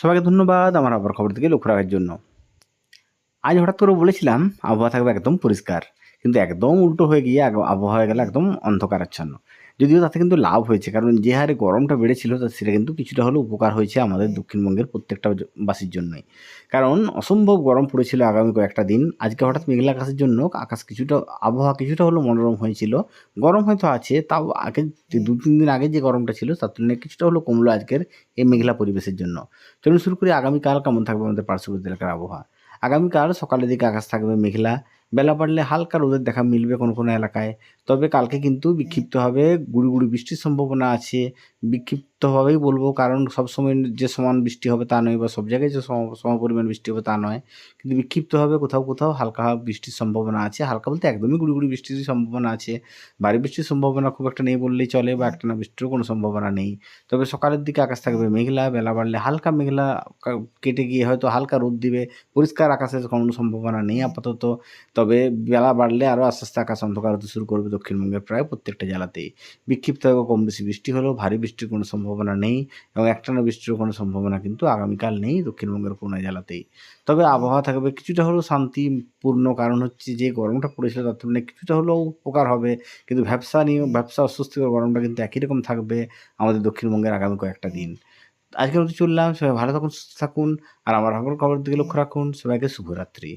সবাইকে ধন্যবাদ আমার আবার খবর থেকে লক্ষ্য রাখার জন্য। আজ হঠাৎ করে বলেছিলাম, আবহাওয়া থাকবে একদম পরিষ্কার। কিন্তু একদম উল্টো হয়ে গিয়ে আবহাওয়া গেল একদম অন্ধকারাচ্ছন্ন। যদিও তাতে কিন্তু লাভ হয়েছে, কারণ যে হারে গরমটা বেড়েছিল, তা সেটা কিন্তু কিছুটা হলেও উপকার হয়েছে আমাদের দক্ষিণবঙ্গের প্রত্যেকটা বাসীর জন্যই। কারণ অসম্ভব গরম পড়েছিল আগামী কয়েকটা দিন। আজকে হঠাৎ মেঘলা আকাশের জন্য আকাশ কিছুটা, আবহাওয়া কিছুটা হলেও মনোরম হয়েছিল। গরম হয়তো আছে, তাও আগে দু তিন দিন আগে যে গরমটা ছিল, তার তুলনায় কিছুটা হলেও কমলো আজকের এই মেঘলা পরিবেশের জন্য। চলুন শুরু করি, আগামীকাল কেমন থাকবে আমাদের পার্শ্ববর্তী এলাকার আবহাওয়া? আগামীকাল সকালের দিকে আকাশ থাকবে মেঘলা বেলা বাড়লে হালকা রোদের দেখা মিলবে কোনো কোনো এলাকায়। তবে কালকে কিন্তু বিক্ষিপ্তভাবে গুড়ি গুড়ি বৃষ্টির সম্ভাবনা আছে বিক্ষিপ্তভাবেই বলব। কারণ সব সময় যে সমান বৃষ্টি হবে তা নয় বা সব জায়গায় যে সম পরিমাণ বৃষ্টি হবে তা নয়। কিন্তু বিক্ষিপ্তভাবে কোথাও কোথাও হালকা বৃষ্টির সম্ভাবনা আছে। হালকা বলতে একদমই গুড়ি বৃষ্টির সম্ভাবনা আছে। ভারী বৃষ্টির সম্ভাবনা খুব একটা নেই বললেই চলে বা একটা না বৃষ্টিরও কোনো সম্ভাবনা নেই। তবে সকালের দিকে আকাশ থাকবে মেঘলা, বেলা বাড়লে হালকা মেঘলা কেটে গিয়ে হয়তো হালকা রোদ দিবে। পরিষ্কার আকাশের কোনো সম্ভাবনা নেই আপাতত। তবে বেলা বাড়লে আরও আস্তে আস্তে আকাশ অন্ধকার হতে শুরু করবে দক্ষিণবঙ্গের প্রায় প্রত্যেকটা জেলাতেই। বিক্ষিপ্তভাবে কম বেশি বৃষ্টি হলেও ভারী বৃষ্টির কোনো সম্ভাবনা নেই এবং একটানা বৃষ্টির কোনো সম্ভাবনা কিন্তু আগামীকাল নেই দক্ষিণবঙ্গের কোনো জেলাতেই। তবে আবহাওয়া থাকবে কিছুটা হলেও শান্তিপূর্ণ কারণ হচ্ছে যে গরমটা পড়েছিল তার তুলনায় কিছুটা হলেও উপকার হবে। কিন্তু ব্যবসা নিয়ে ব্যবসা অস্বস্তিকর গরমটা কিন্তু একই রকম থাকবে আমাদের দক্ষিণবঙ্গের আগামী কয়েকটা দিন। আজকের মতো চললাম সবাই ভালো থাকুন সুস্থ থাকুন আর আমার খবর দিকে লক্ষ্য রাখুন। সবাইকে শুভরাত্রি।